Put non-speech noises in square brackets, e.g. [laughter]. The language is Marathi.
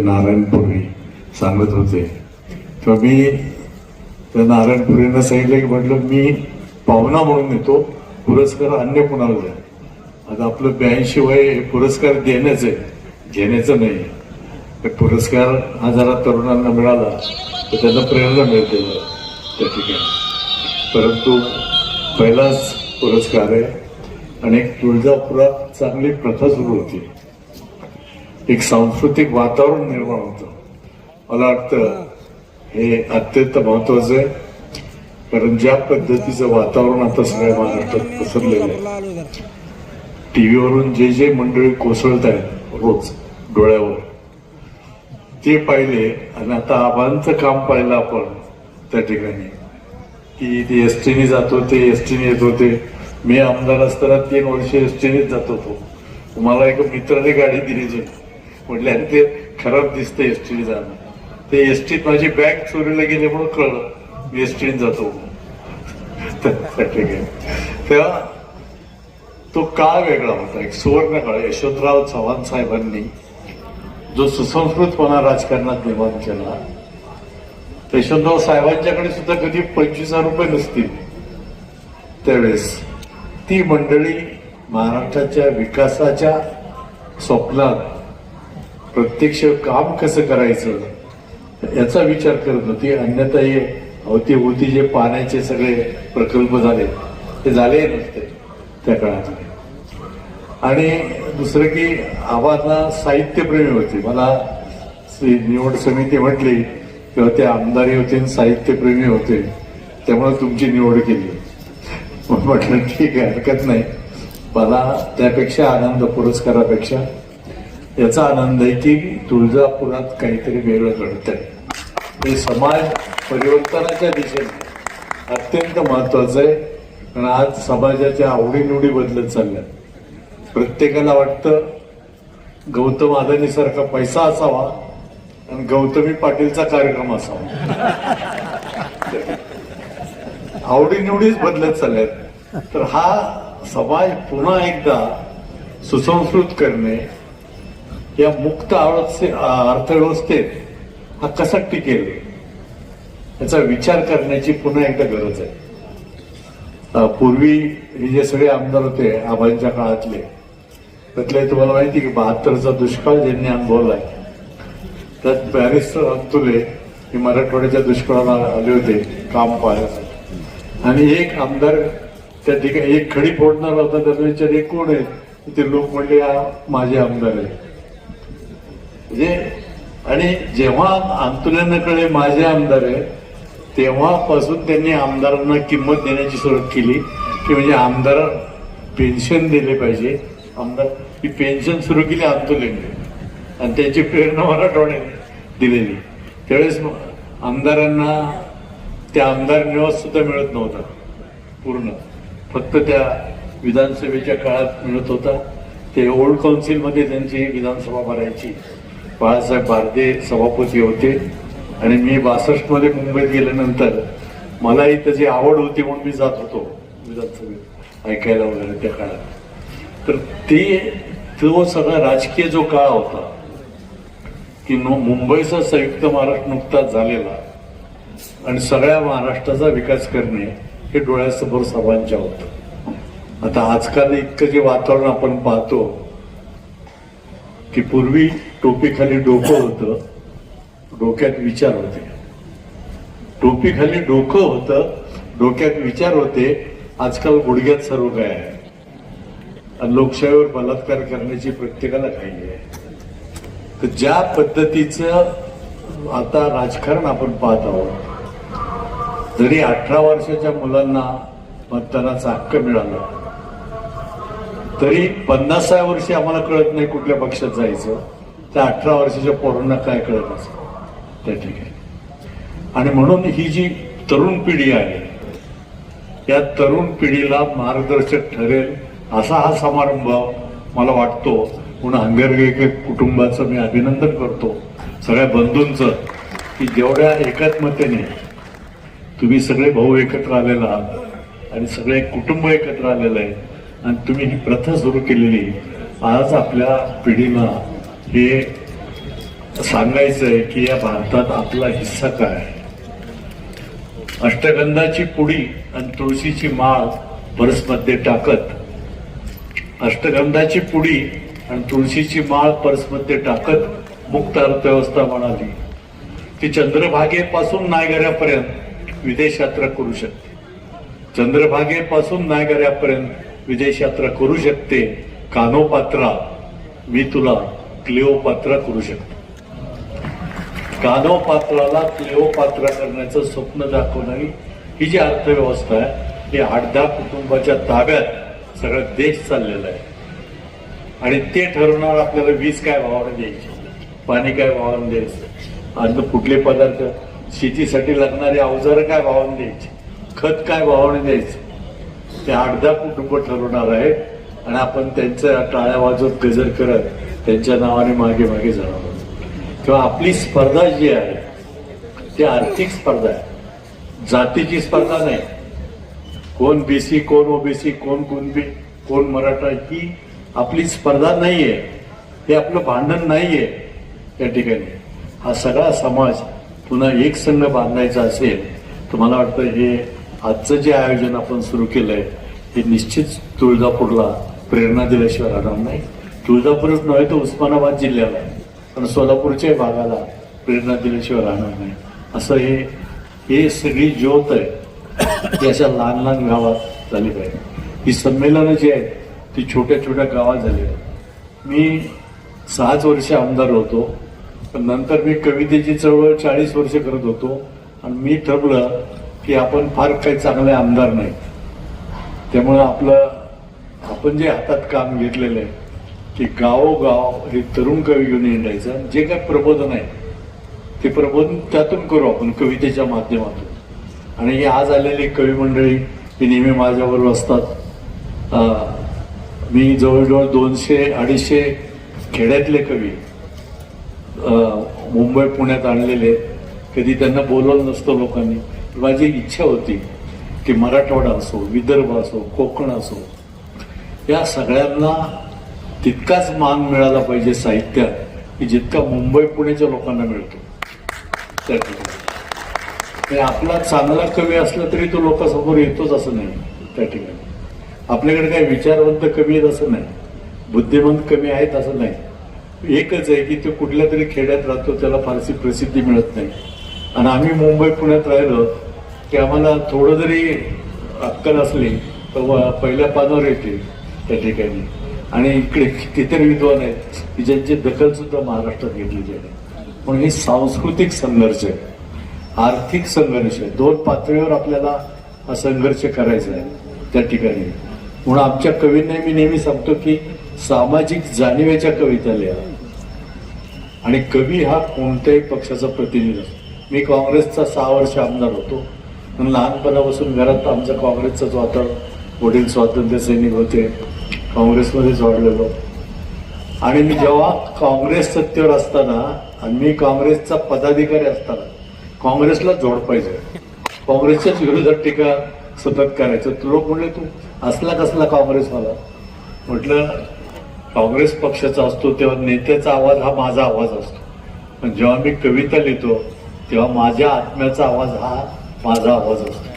नारायणपुरी सांगत होते. तर मी त्या नारायणपुरीनं सांगितलं की म्हटलं मी पाहुणा म्हणून येतो. पुरस्कार अन्य कुणाला द्या? आता आपलं ब्याऐंशी वय पुरस्कार देण्याचं आहे. घेण्याचं नाही तर पुरस्कार हा जरा तरुणांना मिळाला तर त्यांना प्रेरणा मिळते त्या ठिकाणी. परंतु पहिलाच पुरस्कार आहे आणि तुळजापुरात चांगली प्रथा सुरू होती. एक सांस्कृतिक वातावरण निर्माण होतं. मला वाटतं हे अत्यंत महत्वाचं आहे. कारण ज्या पद्धतीचं वातावरण आता सगळ्या महाराष्ट्रात पसरलेलं आहे. टीव्हीवरून जे जे मंडळी कोसळत आहेत रोज डोळ्यावर ते पाहिले आणि आता आबांचं काम पाहिलं आपण त्या ठिकाणी. की ते एस टीने जात होते एस टीने येत होते. मी आमदार असताना तीन वर्ष एस टीनेच जात होतो. मला एका मित्राने गाडी दिली होती. म्हटले आणि ते खराब दिसतं एस टीने जाणं. ते एस टीत माझी बॅग चोरीला गेली म्हणून कळलं. मी एस टीने जातो तेव्हा तो काळ वेगळा होता. एक सुवर्ण काळ यशवंतराव चव्हाण साहेबांनी जो सुसंस्कृतपणा राजकारणात निर्माण केला यशवंतराव साहेबांच्याकडे सुद्धा कधी पंचवीस हजार रुपये नसतील. त्यावेळेस ती मंडळी महाराष्ट्राच्या विकासाच्या स्वप्नात प्रत्यक्ष काम कसं करायचं? याचा विचार करत होती. अन्यथा हे अवतीभोवती जे पाण्याचे सगळे प्रकल्प झाले ते झाले नसते त्या काळामध्ये आणि दुसरं की आबांना साहित्यप्रेमी होते. मला श्री निवड समिती म्हटली किंवा ते आमदारी होते आणि साहित्यप्रेमी होते. त्यामुळे तुमची निवड केली. [laughs] म्हटलं ठीक आहे हरकत नाही. मला त्यापेक्षा आनंद पुरस्कारापेक्षा याचा आनंद आहे की तुळजापुरात काहीतरी वेगळं घडतंय. हे समाज परिवर्तनाच्या दिशेने अत्यंत महत्वाचं आहे. कारण आज समाजाच्या आवडीनिवडी बदलत चालल्या प्रत्येकाला वाटतं गौतम अदानीसारखा पैसा असावा आणि गौतमी पाटीलचा कार्यक्रम असावा. आवडीनिवडीच बदलत चालल्यात. तर हा समाज पुन्हा एकदा सुसंस्कृत करणे या मुक्त अवस्थे- अर्थव्यवस्थेत हा कसा टिकेल याचा विचार करण्याची पुन्हा एकदा गरज आहे. पूर्वी हे जे सगळे आमदार होते आबांच्या काळातले त्यातले तुम्हाला माहिती की बहात्तरचा दुष्काळ ज्यांनी अनुभवलाय त्यात बॅरिस्टर अंतुले हे मराठवाड्याच्या दुष्काळाला आले होते काम पाहण्यासाठी. आणि एक आमदार त्या ठिकाणी एक खडी फोडणार होता त्याचा विचार एक कोण आहे? ते लोक म्हणले हा माझे आमदार आहे म्हणजे आणि जेव्हा अंतुल्यांना कळे माझे आमदार आहे तेव्हापासून त्यांनी आमदारांना किंमत देण्याची सुरुवात केली की म्हणजे आमदार पेन्शन दिले पाहिजे. आमदार ही पेन्शन सुरू केली अंतुलेंनी आणि त्याची प्रेरणा मराठवाड्याने दिलेली. त्यावेळेस आमदारांना त्या आमदार निवास सुद्धा मिळत नव्हता. पूर्ण. फक्त त्या विधानसभेच्या काळात मिळत होता. ते ओल्ड काउन्सिलमध्ये त्यांची विधानसभा भरायची. बाळासाहेब बारदे सभापती होते. आणि मी बासष्टमध्ये मुंबईत गेल्यानंतर मलाही त्याची आवड होती म्हणून मी जात होतो विधानसभेत ऐकायला वगैरे त्या काळात. तर ते तो सगळा राजकीय जो काळ होता की नो- मुंबईचा संयुक्त महाराष्ट्र नुकताच झालेला आणि सगळ्या महाराष्ट्राचा विकास करणे हे डोळ्यासमोर सर्वांच्या होतं. आता आजकाल इतकं जे वातावरण आपण पाहतो की पूर्वी टोपीखाली डोकं होतं डोक्यात विचार होते. टोपीखाली डोकं होतं डोक्यात विचार होते आजकाल गुडघ्यात सर्व काय आहे. आणि लोकशाहीवर बलात्कार करण्याची प्रत्येकाला काही आहे. तर ज्या पद्धतीचं आता राजकारण आपण पाहत आहोत जरी अठरा वर्षाच्या मुलांना मतदानाचा हक्क मिळाला तरी पन्नासाव्या वर्षी आम्हाला कळत नाही कुठल्या पक्षात जायचं. त्या अठरा वर्षाच्या पोरांना काय कळत असं त्या ठिकाणी. आणि म्हणून ही जी तरुण पिढी आहे या तरुण पिढीला मार्गदर्शक ठरेल असा हा समारंभ मला वाटतो. म्हणून अंगरगे कुटुंबाचं मी अभिनंदन करतो. सगळ्या बंधूंचं की जेवढ्या एकात्मतेने तुम्ही सगळे भाऊ एकत्र आलेला आहात आणि सगळे कुटुंब एकत्र आलेलं आहे आणि तुम्ही ही प्रथा सुरू केलेली आज आपल्या पिढीला हे सांगायचं आहे की या भारतात आपला हिस्सा काय आहे? अष्टगंधाची पुडी आणि तुळशीची माळ पर्समध्ये टाकत अष्टगंधाची पुडी आणि तुळशीची माळ पर्समध्ये टाकत मुक्त अर्थव्यवस्था म्हणाली. ती चंद्रभागेपासून नायगऱ्यापर्यंत विदेश यात्रा करू शकते. चंद्रभागेपासून नायगऱ्यापर्यंत विदेश यात्रा करू शकते. कानोपात्रा मी तुला क्लिओपात्रा करू शकतो. कानोपात्राला क्लिओपात्रा करण्याचं स्वप्न दाखवणारी ही जी अर्थव्यवस्था आहे ही आठदा कुटुंबाच्या ताब्यात सगळा देश चाललेला आहे. आणि ते ठरवणार आपल्याला वीज काय भावाने द्यायची पाणी काय भावाने द्यायचं अन्न कुठले पदार्थ शेतीसाठी लागणारे अवजारं काय भावाने द्यायची खत काय भावाने द्यायचं ते अर्धा कुटुंब ठरवणार आहेत आणि आपण त्यांच्या टाळ्या वाजवत गजर करत त्यांच्या नावाने मागे मागे जाणार आहोत. किंवा आपली स्पर्धा जी आहे ती आर्थिक स्पर्धा आहे. जातीची स्पर्धा नाही. कोण बीसी कोण ओबीसी कोण कुणबी कोण मराठा ही आपली स्पर्धा नाही आहे हे आपलं भांडण नाही आहे या ठिकाणी. हा सगळा समाज पुन्हा एक संघ बांधायचा असेल तर मला वाटतं हे आजचं जे आयोजन आपण सुरू केलंय हे निश्चित तुळजापूरला प्रेरणा दिल्याशिवाय राहणार नाही. तुळजापूरच नव्हे तर उस्मानाबाद जिल्ह्याला आहे. पण सोलापूरच्याही भागाला प्रेरणा दिल्याशिवाय राहणार नाही. असं हे हे सगळी ज्योत आहे. ती अशा लहान लहान गावात झाली पाहिजे. ही संमेलनं जी आहेत ती छोट्या छोट्या गावात झाली आहेत. मी सहाच वर्ष आमदार होतो. पण नंतर मी कवितेची चळवळ चाळीस वर्ष करत होतो. आणि मी ठरवलं की आपण फार काही चांगले आमदार नाही त्यामुळं आपलं आपण जे हातात काम घेतलेलं आहे की गावोगाव हे तरुण कवी घेऊन येण्याचं जे काय प्रबोधन आहे ते प्रबोधन त्यातून करू आपण कवितेच्या माध्यमातून. आणि ही आज आलेली कवी मंडळी ही नेहमी माझ्याबरोबर असतात. मी जवळजवळ दोनशे अडीचशे खेड्यातले कवी मुंबई पुण्यात आणलेले आहेत. कधी त्यांना बोलवलं नसतं लोकांनी. माझी इच्छा होती की मराठवाडा असो विदर्भ असो कोकण असो या सगळ्यांना तितकाच मान मिळाला पाहिजे साहित्यात की जितका मुंबई पुण्याच्या लोकांना मिळतो. त्या ठिकाणी आपला चांगला कवी असला तरी तो लोकांसमोर येतोच असं नाही त्या ठिकाणी. आपल्याकडे काही विचारवंत कमी आहेत असं नाही बुद्धिमंत कमी आहेत असं नाही. एकच आहे की तो कुठल्या तरी खेड्यात राहतो त्याला फारशी प्रसिद्धी मिळत नाही. आणि आम्ही मुंबई पुण्यात राहिलो की आम्हाला थोडं जरी अक्कल असली तर व- पहिल्या पानावर येते. त्या ठिकाणी. आणि इकडे कितीतरी विद्वान आहेत की ज्यांची दखल सुद्धा महाराष्ट्रात घेतली आहे पण हे सांस्कृतिक संघर्ष आहे. आर्थिक संघर्ष आहे. दोन पातळीवर आपल्याला हा संघर्ष करायचा आहे त्या ठिकाणी. म्हणून आमच्या कवींना मी नेहमी सांगतो की सामाजिक जाणीवेच्या कविता लिहा. आणि कवी हा कोणत्याही पक्षाचा प्रतिनिधी असतो मी काँग्रेसचा सहा वर्ष आमदार होतो. पण लहानपणापासून घरात आमचं काँग्रेसचाच वातावरण वडील स्वातंत्र्य सैनिक होते. काँग्रेसमध्येच वाढलेलो आणि मी जेव्हा काँग्रेस सत्तेवर असताना आणि मी काँग्रेसचा पदाधिकारी असताना काँग्रेसला जोड पाहिजे. काँग्रेसच्याच विरोधात टीका सतत करायचं. लोक म्हणले तू असला कसला काँग्रेसवाला म्हटलं काँग्रेस पक्षाचा असतो तेव्हा नेत्याचा आवाज हा माझा आवाज असतो. पण जेव्हा मी कविता लिहितो तेव्हा माझ्या आत्म्याचा आवाज हा माझा आवाज असतो.